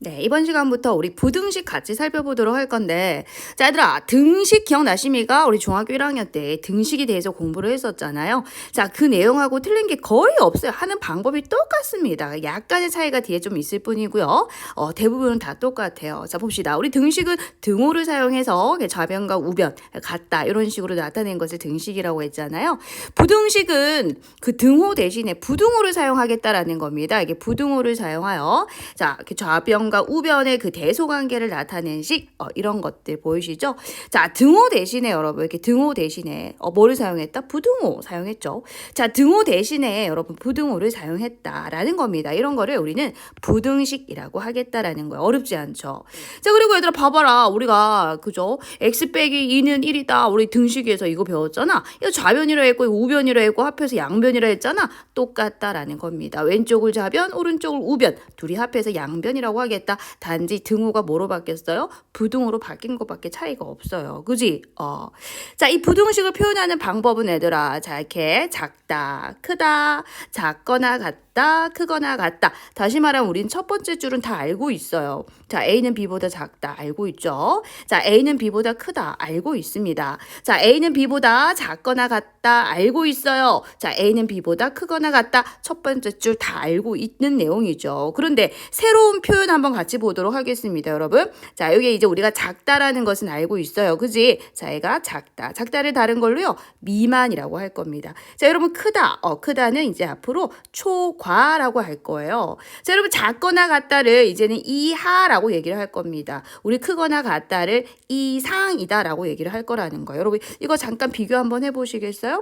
네, 이번 시간부터 우리 부등식 같이 살펴보도록 할 건데, 자, 얘들아, 등식 기억나십니까? 우리 중학교 1학년 때 등식에 대해서 공부를 했었잖아요. 자, 그 내용하고 틀린 게 거의 없어요. 하는 방법이 똑같습니다. 약간의 차이가 뒤에 좀 있을 뿐이고요. 어, 대부분은 다 똑같아요. 자, 봅시다. 우리 등식은 등호를 사용해서 좌변과 우변, 같다, 이런 식으로 나타낸 것을 등식이라고 했잖아요. 부등식은 그 등호 대신에 부등호를 사용하겠다라는 겁니다. 이게 부등호를 사용하여, 자, 이렇게 좌변 좌변과 우변의 그 대소관계를 나타낸 식 어, 이런 것들 보이시죠? 자 등호 대신에 여러분 이렇게 등호 대신에 어, 뭐를 사용했다? 부등호 사용했죠. 자 등호 대신에 여러분 부등호를 사용했다라는 겁니다. 이런 거를 우리는 부등식이라고 하겠다라는 거예요. 어렵지 않죠? 자 그리고 얘들아 봐봐라 우리가 그죠? x 빼기 2는 1이다. 우리 등식에서 이거 배웠잖아. 이거 좌변이라 했고 우변이라 했고 합해서 양변이라 했잖아. 똑같다라는 겁니다. 왼쪽을 좌변 오른쪽을 우변 둘이 합해서 양변이라고 하겠다. 바뀌겠다. 단지 등호가 뭐로 바뀌었어요? 부등호로 바뀐 것밖에 차이가 없어요. 그지? 어. 자, 이 부등식을 표현하는 방법은 얘들아. 자, 이렇게 작다, 크다, 작거나 같다, 크거나 같다. 다시 말하면 우린 첫 번째 줄은 다 알고 있어요. 자, A는 B보다 작다. 알고 있죠? 자, A는 B보다 크다. 알고 있습니다. 자, A는 B보다 작거나 같다. 알고 있어요. 자, A는 B보다 크거나 같다. 첫 번째 줄 다 알고 있는 내용이죠. 그런데 새로운 표현 한번 같이 보도록 하겠습니다, 여러분. 자, 여기 이제 우리가 작다라는 것은 알고 있어요. 그지? 자, 얘가 작다. 작다를 다른 걸로요. 미만이라고 할 겁니다. 자, 여러분 크다. 어, 크다는 이제 앞으로 초과 라고 할 거예요. 자, 여러분 작거나 같다를 이제는 이하라고 얘기를 할 겁니다. 우리 크거나 같다를 이상이다라고 얘기를 할 거라는 거예요. 여러분 이거 잠깐 비교 한번 해 보시겠어요?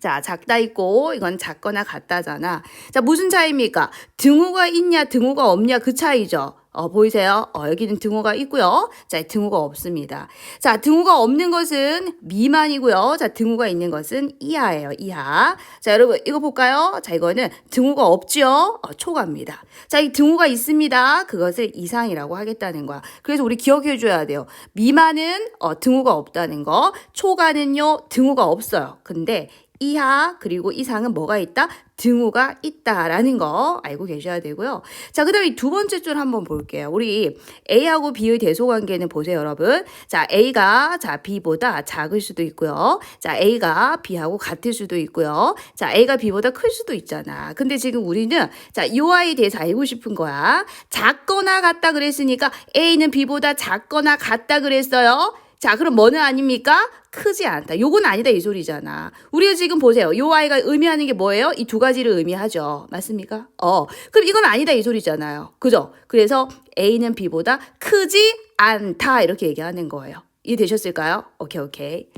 자, 작다 있고 이건 작거나 같다잖아. 자, 무슨 차이입니까? 등호가 있냐, 등호가 없냐 그 차이죠. 어, 보이세요? 어, 여기는 등호가 있고요. 자, 등호가 없습니다. 자, 등호가 없는 것은 미만이고요. 자, 등호가 있는 것은 이하예요. 이하. 자, 여러분 이거 볼까요? 자, 이거는 등호가 없지요. 어, 초과입니다. 자, 이 등호가 있습니다. 그것을 이상이라고 하겠다는 거야. 그래서 우리 기억해 줘야 돼요. 미만은 어, 등호가 없다는 거. 초과는요. 등호가 없어요. 근데 이하 그리고 이상은 뭐가 있다? 등호가 있다라는 거 알고 계셔야 되고요. 자, 그 다음에 두 번째 줄 한번 볼게요. 우리 A하고 B의 대소관계는 보세요, 여러분. 자, A가 자 B보다 작을 수도 있고요. 자, A가 B하고 같을 수도 있고요. 자, A가 B보다 클 수도 있잖아. 근데 지금 우리는 자, 이 아이에 대해서 알고 싶은 거야. 작거나 같다 그랬으니까 A는 B보다 작거나 같다 그랬어요. 자, 그럼 뭐는 아닙니까? 크지 않다. 요건 아니다 이 소리잖아. 우리가 지금 보세요. 요 아이가 의미하는 게 뭐예요? 이 두 가지를 의미하죠. 맞습니까? 어. 그럼 이건 아니다 이 소리잖아요. 그죠? 그래서 A는 B보다 크지 않다 이렇게 얘기하는 거예요. 이해되셨을까요? 오케이, 오케이.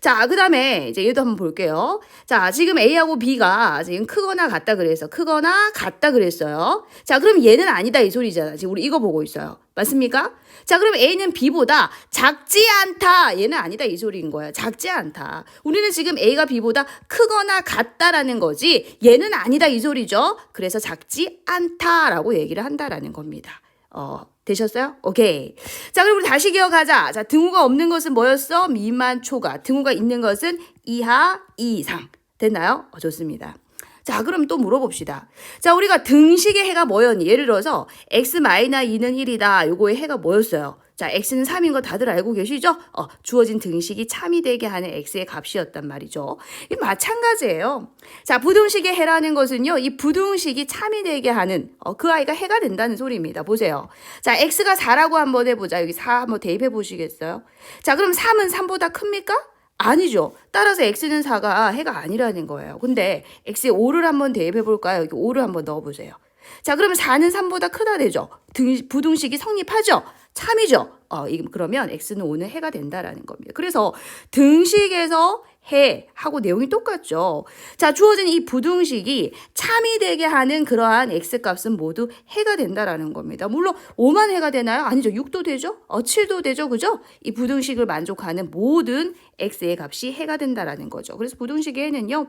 자, 그 다음에 이제 얘도 한번 볼게요. 자, 지금 A하고 B가 지금 크거나 같다 그래서 크거나 같다 그랬어요. 자, 그럼 얘는 아니다 이 소리잖아. 지금 우리 이거 보고 있어요. 맞습니까? 자, 그럼 A는 B보다 작지 않다. 얘는 아니다 이 소리인 거야. 작지 않다. 우리는 지금 A가 B보다 크거나 같다라는 거지. 얘는 아니다 이 소리죠. 그래서 작지 않다라고 얘기를 한다라는 겁니다. 어, 되셨어요? 오케이. 자, 그럼 우리 다시 기억하자. 자, 등호가 없는 것은 뭐였어? 미만 초과. 등호가 있는 것은 이하, 이상. 됐나요? 어, 좋습니다. 자, 그럼 또 물어봅시다. 자, 우리가 등식의 해가 뭐였니? 예를 들어서 x-2는 1이다. 요거의 해가 뭐였어요? 자, x는 3인 거 다들 알고 계시죠? 어, 주어진 등식이 참이 되게 하는 x의 값이었단 말이죠. 이 마찬가지예요. 자, 부등식의 해라는 것은요, 이 부등식이 참이 되게 하는 어, 그 아이가 해가 된다는 소리입니다. 보세요. 자, x가 4라고 한번 해 보자. 여기 4 한번 대입해 보시겠어요? 자, 그럼 3은 3보다 큽니까? 아니죠. 따라서 x는 4가 해가 아니라는 거예요. 근데 x에 5를 한번 대입해 볼까요? 여기 5를 한번 넣어 보세요. 자, 그러면 4는 3보다 크다 되죠. 등, 부등식이 성립하죠. 참이죠. 어, 그러면 x는 5는 해가 된다라는 겁니다. 그래서 등식에서 해 하고 내용이 똑같죠. 자, 주어진 이 부등식이 참이 되게 하는 그러한 x 값은 모두 해가 된다라는 겁니다. 물론 5만 해가 되나요? 아니죠. 6도 되죠? 어, 7도 되죠. 그죠? 이 부등식을 만족하는 모든 x의 값이 해가 된다라는 거죠. 그래서 부등식의 해는요.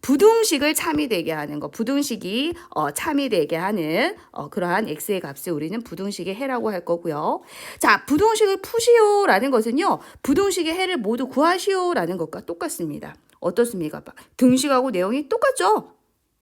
부등식을 참이 되게 하는 거. 부등식이 어, 참이 되게 하는 어, 그러한 x의 값을 우리는 부등식의 해라고 할 거고요. 자, 부등 식을 푸시오라는 것은요. 부등식의 해를 모두 구하시오라는 것과 똑같습니다. 어떻습니까? 등식하고 내용이 똑같죠?